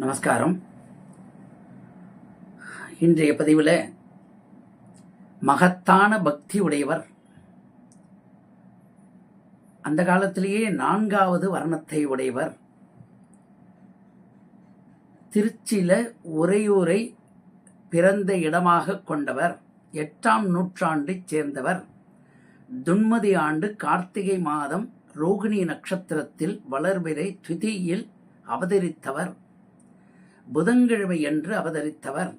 நமஸ்காரம். இன்றைய பதிவில் மகத்தான பக்தி உடையவர். அந்த காலத்திலேயே நான்காவது வர்ணத்தை உடையவர். திருச்சியில உரையூரை பிறந்த இடமாக கொண்டவர். எட்டாம் நூற்றாண்டைச் சேர்ந்தவர். துன்மதி ஆண்டு கார்த்திகை மாதம் ரோகிணி நட்சத்திரத்தில் வளர்பிறை துதியில் அவதரித்தவர். புதன்கிழமை என்று அவதரித்தவர்.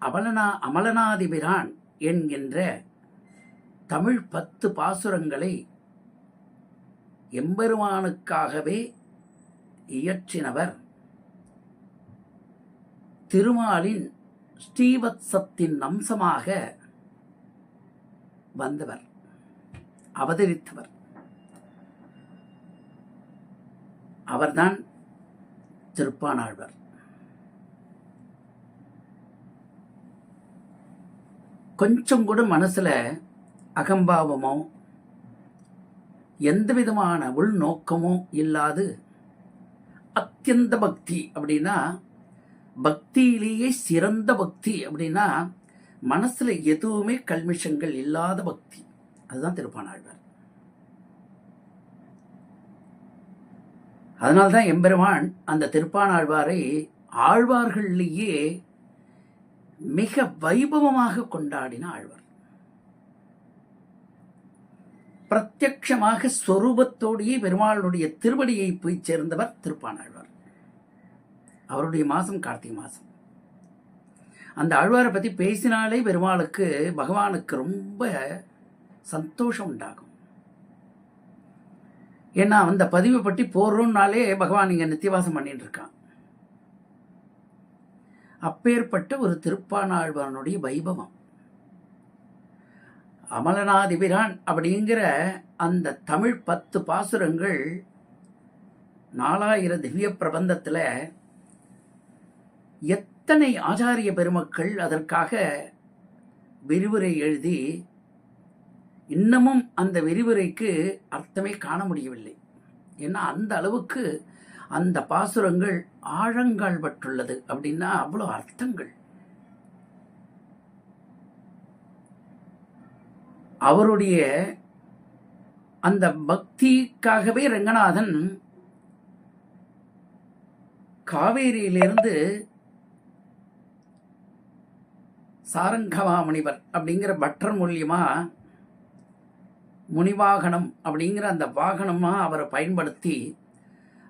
அமலனா அமலனாதிபிரான் என்கின்ற தமிழ் பத்து பாசுரங்களை எம்பெருமானுக்காகவே இயற்றினவர். திருமாலின் ஸ்ரீவத்சத்தின் அம்சமாக வந்தவர் அவதரித்தவர். அவர்தான் திருப்பானாழ்வர். கொஞ்சம் கூட மனசில் அகம்பாவமோ எந்த விதமான உள்நோக்கமோ இல்லாது அத்தியந்த பக்தி அப்படின்னா பக்தியிலேயே சிறந்த பக்தி அப்படின்னா மனசுல எதுவுமே கல்மிஷங்கள் இல்லாத பக்தி. அதுதான் திருப்பானாழ்வார். அதனால்தான் எம்பெருமான் அந்த திருப்பானாழ்வாரை ஆழ்வார்கள்லேயே மிக வைபவமாக கொண்டாடின ஆழ்வார். பிரத்யட்சமாக ஸ்வரூபத்தோடையே பெருமாளுடைய திருவடியை போய் சேர்ந்தவர் திருப்பானாழ்வார் அவருடைய மாசம் கார்த்திகை மாசம் அந்த ஆழ்வாரை பற்றி பேசினாலே பெருமாளுக்கு பகவானுக்கு ரொம்ப சந்தோஷம் உண்டாகும். ஏன்னா அந்த பதிவை பற்றி போடுறோம்னாலே பகவான் இங்கே நித்தியவாசம் பண்ணிட்டு இருக்கான். அப்பேற்பட்ட ஒரு திருப்பானாழ்வானுடைய வைபவம். அமலநாதிபிரான் அப்படிங்கிற அந்த தமிழ் பத்து பாசுரங்கள் நாலாயிர திவ்ய பிரபந்தத்தில் எத்தனை ஆச்சாரிய பெருமக்கள் அதற்காக விரிவுரை எழுதி இன்னமும் அந்த விரிவுரைக்கு அர்த்தமே காண முடியவில்லை. ஏன்னா அந்த அளவுக்கு அந்த பாசுரங்கள் ஆழங்கால் பட்டுள்ளது அப்படின்னா அவ்வளோ அர்த்தங்கள். அவருடைய அந்த பக்திக்காகவே ரங்கநாதன் காவேரியிலிருந்து சாரங்கமா முனிவர் அப்படிங்கிற பட்டர் மூலியமா முனிவாகனம் அப்படிங்கிற அந்த வாகனமாக அவரை பயன்படுத்தி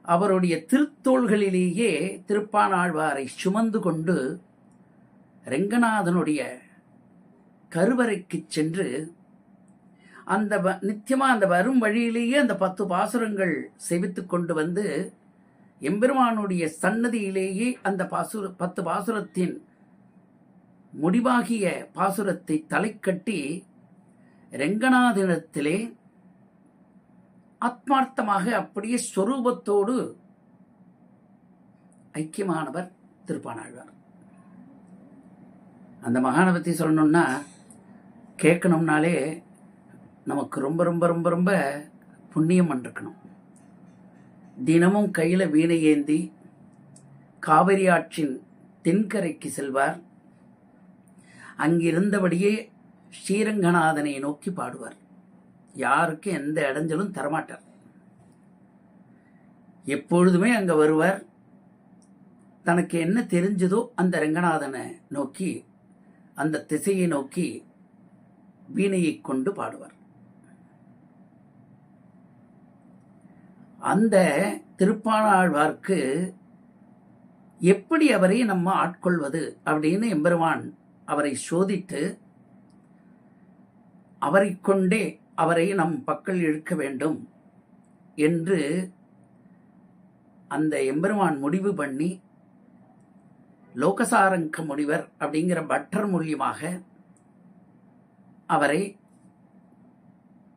அவருடைய திருத்தோள்களிலேயே திருப்பானாழ்வாரை சுமந்து கொண்டு ரெங்கநாதனுடைய கருவறைக்கு சென்று அந்த வ- அந்த வரும் வழியிலேயே அந்த பத்து பாசுரங்கள் செவித்து கொண்டு வந்து எம்பெருமானுடைய சன்னதியிலேயே அந்த பாசுர பத்து பாசுரத்தின் முடிவாகிய பாசுரத்தை தலை கட்டி ஆத்மார்த்தமாக அப்படியே ஸ்வரூபத்தோடு ஐக்கியமானவர் திருப்பானாழ்வார். அந்த மகானை பற்றி சொல்லணும்னா கேட்கணும்னாலே நமக்கு ரொம்ப ரொம்ப ரொம்ப ரொம்ப புண்ணியம் பண்ணிருக்கணும் தினமும் கையில் வீணை ஏந்தி காவிரி ஆற்றின் தென்கரைக்கு செல்வார். அங்கிருந்தபடியே ஸ்ரீரங்கநாதனை நோக்கி பாடுவார். யாருக்கும் எந்த இடைஞ்சலும் தரமாட்டார். எப்பொழுதுமே அங்க வருவார். தனக்கு என்ன தெரிஞ்சதோ அந்த ரங்கநாதனை நோக்கி அந்த திசையை நோக்கி வீணையை கொண்டு பாடுவார். அந்த திருப்பாணாழ்வார்க்கு எப்படி அவரை நம்ம ஆட்கொள்வது? அப்படின்னு எம்பெருமான் அவரை சோதித்து அவரை கொண்டே அவரை நம் பக்கல் இழுக்க வேண்டும் என்று அந்த எம்பெருமான் முடிவு பண்ணி லோகசாரங்க முனிவர் அப்படிங்கிற பட்டர் மூலியமாக அவரை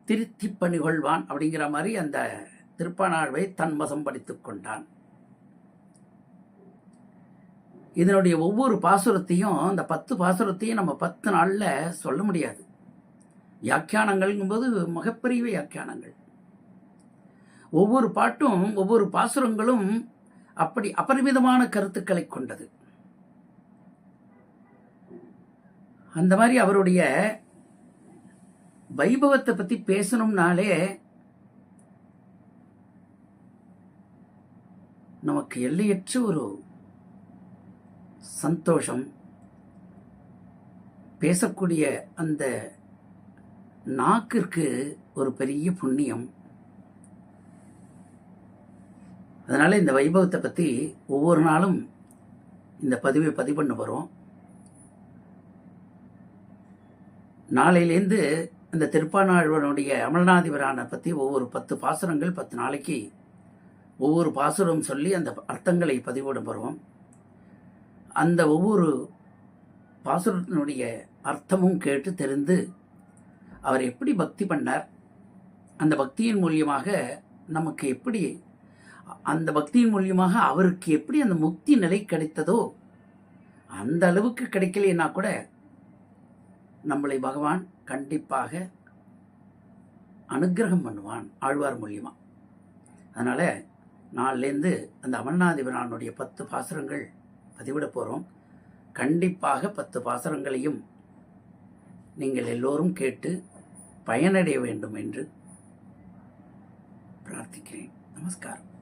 திருத்தி பணிகொள்வான் அப்படிங்கிற மாதிரி அந்த திருப்பநாழ்வை தன் வசம் படித்துக் கொண்டான். இதனுடைய ஒவ்வொரு பாசுரத்தையும் அந்த பத்து பாசுரத்தையும் நம்ம பத்து நாளில் சொல்ல முடியாது. வியாக்கியானங்கள்ங்கும்போது மிகப்பெரிய வியாக்கியானங்கள். ஒவ்வொரு பாட்டும் ஒவ்வொரு பாசுரங்களும் அப்படி அபரிமிதமான கருத்துக்களை கொண்டது. அந்த மாதிரி அவருடைய வைபவத்தை பற்றி பேசணும்னாலே நமக்கு எல்லையற்ற ஒரு சந்தோஷம். பேசக்கூடிய அந்த நாக்கிற்கு ஒரு பெரிய புண்ணியம். அதனால் இந்த வைபவத்தை பற்றி ஒவ்வொரு நாளும் இந்த பதிவை பதிவு பண்ண போகிறோம் நாளையிலேருந்து இந்த திருப்பாணாழ்வனுடைய அமல்நாதிபரான பற்றி ஒவ்வொரு பத்து பாசுரங்கள் பத்து நாளைக்கு ஒவ்வொரு பாசுரம் சொல்லி அந்த அர்த்தங்களை பதிவிட போகிறோம் அந்த ஒவ்வொரு பாசுரத்தினுடைய அர்த்தமும் கேட்டு தெரிந்து அவர் எப்படி பக்தி பண்ணார்? அந்த பக்தியின் மூலியமாக நமக்கு எப்படி அந்த பக்தியின் மூலியமாக அவருக்கு எப்படி அந்த முக்தி நிலை கிடைத்ததோ அந்த அளவுக்கு கிடைக்கலைன்னா கூட நம்மளை பகவான் கண்டிப்பாக அனுக்கிரகம் பண்ணுவான் ஆழ்வார் மூலியமாக அதனால் நாளிலேருந்து அந்த அமல்நாதிபரானுடைய பத்து பாசுரங்கள் பதிவிட போகிறோம் கண்டிப்பாக பத்து பாசுரங்களையும் நீங்கள் எல்லோரும் கேட்டு பயனடைய வேண்டும் என்று பிரார்த்திக்கிறேன். நமஸ்காரம்.